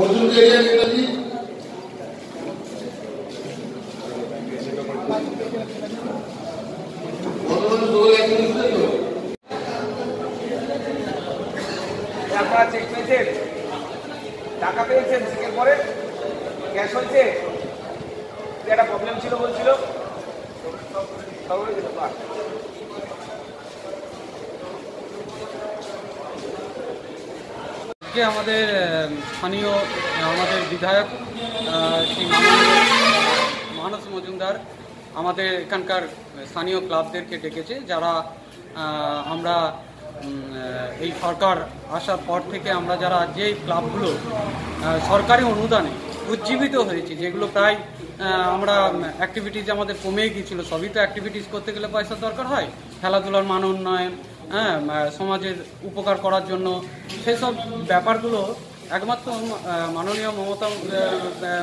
Arjun check পেয়েছেন? টাকা পেয়েছেন চেকের পরে? ক্যাশ হয়েছে একটা প্রবলেম ছিল বলছিল সব হয়ে গেল বাহ। আজকে আমাদের স্থানীয় আমাদের বিধায়ক মানস মজুমদার আমাদের এখানকার স্থানীয় ক্লাবদেরকে ডেকেছে, যারা আমরা এই সরকার আসার পর থেকে আমরা যারা যে ক্লাবগুলো সরকারি অনুদানে উজ্জীবিত হয়েছে, যেগুলো প্রায় আমরা অ্যাক্টিভিটিজ আমাদের কমে গিয়েছিল, সবই তো অ্যাক্টিভিটিস করতে গেলে পয়সার দরকার হয়। খেলাধুলার মান উন্নয়ন হ্যাঁ সমাজের উপকার করার জন্য সেসব ব্যাপারগুলো একমাত্র মাননীয় মমতা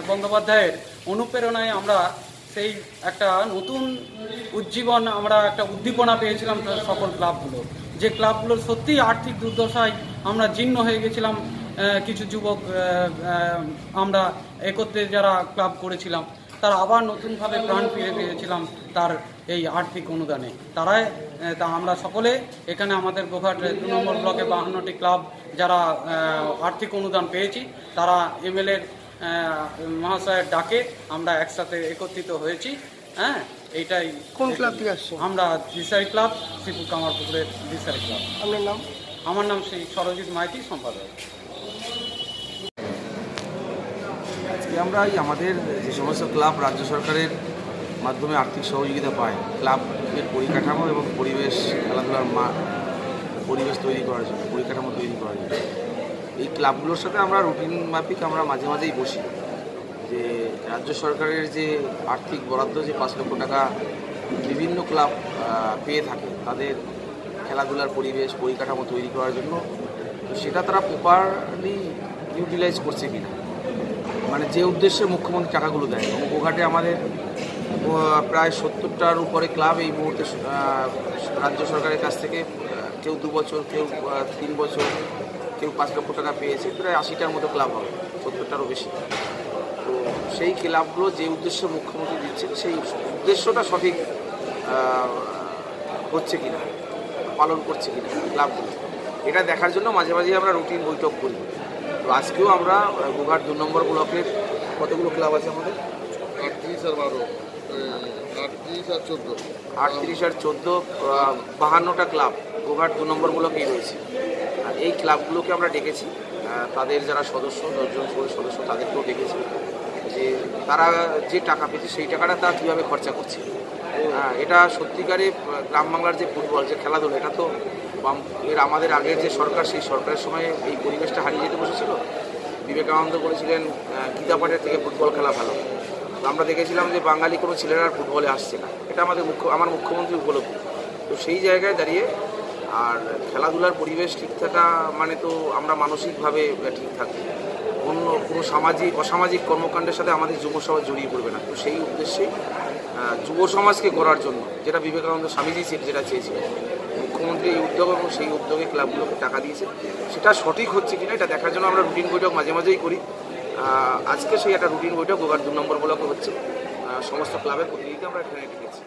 বন্দ্যোপাধ্যায়ের অনুপ্রেরণায় আমরা সেই একটা নতুন উজ্জীবন, আমরা একটা উদ্দীপনা পেয়েছিলাম সকল ক্লাবগুলো। যে ক্লাবগুলোর সত্যিই আর্থিক দুর্দশায় আমরা জীর্ণ হয়ে গেছিলাম কিছু যুবক আমরা একত্রে যারা ক্লাব করেছিলাম, তারা আবার নতুনভাবে প্রাণ ফিরে পেয়েছিলাম তার এই আর্থিক অনুদানে। তারাই তা আমরা সকলে এখানে আমাদের গোঘাট দু নম্বর ব্লকে বাহান্নটি ক্লাব যারা আর্থিক অনুদান পেয়েছি তারা এমএলএর মহাশয়ের ডাকে আমরা একসাথে একত্রিত হয়েছি হ্যাঁ? এইটাই কোন ক্লাব থেকে আসছে আমরা দিশারি ক্লাব শ্রীপুর কামারপুকুরের দিশারি ক্লাব। আপনার নাম? আমার নাম শ্রী সরজিৎ মাইতি সম্পাদক। আজকে আমরা এই আমাদের যে সমস্ত ক্লাব রাজ্য সরকারের মাধ্যমে আর্থিক সহযোগিতা পায়। ক্লাবের পরিকাঠামো এবং পরিবেশ, খেলাধুলার মা, পরিবেশ তৈরি করার জন্য, পরিকাঠামো তৈরি করার জন্য। এই ক্লাবগুলোর সাথে আমরা রুটিন মাফিক আমরা মাঝে মাঝেই বসি। যে রাজ্য সরকারের যে আর্থিক বরাদ্দ যে পাঁচ লক্ষ টাকা বিভিন্ন ক্লাব পেয়ে থাকে, তাদের খেলাধুলার পরিবেশ, পরিকাঠামো তৈরি করার জন্য, তো সেটা তারা প্রপারলি ইউটিলাইজ করছে কিনা? মানে যে উদ্দেশ্যে মুখ্যমন্ত্রী টাকাগুলো দেয় গোঘাটে আমাদের প্রায় সত্তরটার উপরে ক্লাব এই মুহূর্তে রাজ্য সরকারের কাছ থেকে কেউ দু বছর, কেউ তিন বছর, কেউ পাঁচ লক্ষ টাকা পেয়েছে, প্রায় আশিটার মতো ক্লাব হবে, সত্তরটারও বেশি। তো সেই ক্লাবগুলো যে উদ্দেশ্যে মুখ্যমন্ত্রী দিচ্ছেন, সেই উদ্দেশ্যটা সঠিক হচ্ছে কিনা, পালন করছে কিনা ক্লাবগুলো। এটা দেখার জন্য মাঝে মাঝে আমরা রুটিন বৈঠক করি। তো আজকেও আমরা গোঘাট দু নম্বর ব্লকের কতগুলো ক্লাব আছে আমাদের? আর বারো। আটত্রিশ আর চোদ্দ। বাহান্নটা ক্লাব। গোঘাট দু নম্বর রয়েছে? আর এই ক্লাবগুলোকে আমরা ডেকেছি। তাদের যারা সদস্য দশজন করে সদস্য তাদেরকেও ডেকেছি। যে তারা যে টাকা পেয়েছে সেই টাকাটা তারা কীভাবে খরচা করছে? এটা সত্যিকারে গ্রাম বাংলার যে ফুটবল যে খেলাধুলা এটা তো এর আমাদের আগের যে সরকার সেই সরকারের সময় এই পরিবেশটা হারিয়ে যেতে বসেছিল। বিবেকানন্দ বলেছিলেন আহ, গীতা পাঠের থেকে ফুটবল খেলা ভালো। আমরা দেখেছিলাম যে বাঙালি কোনো ছেলেরা আর ফুটবলে আসছে না। এটা আমাদের মুখ্য আমার মুখ্যমন্ত্রী উপলব্ধি। তো সেই জায়গায় দাঁড়িয়ে আর খেলাধুলার পরিবেশ ঠিক থাকা মানে তো আমরা মানসিকভাবে ঠিক থাকব। অন্য কোনো সামাজিক, অসামাজিক কর্মকাণ্ডের সাথে আমাদের যুব সমাজ জড়িয়ে পড়বে না। তো সেই উদ্দেশ্যেই যুব সমাজকে গড়ার জন্য, যেটা বিবেকানন্দ স্বামীজি যেটা চেয়েছিলেন। মুখ্যমন্ত্রী এই উদ্যোগ এবং সেই উদ্যোগে ক্লাবগুলোকে টাকা দিয়েছে। সেটা সঠিক হচ্ছে কিনা, এটা দেখার জন্য আমরা রুটিন বৈঠক মাঝে মাঝেই করি। আজকে সেই একটা রুটিন বৈঠক গোগার দু নম্বর ব্লকে হচ্ছে। সমস্ত ক্লাবের প্রতিনিধি আমরা এখানে ডেকেছি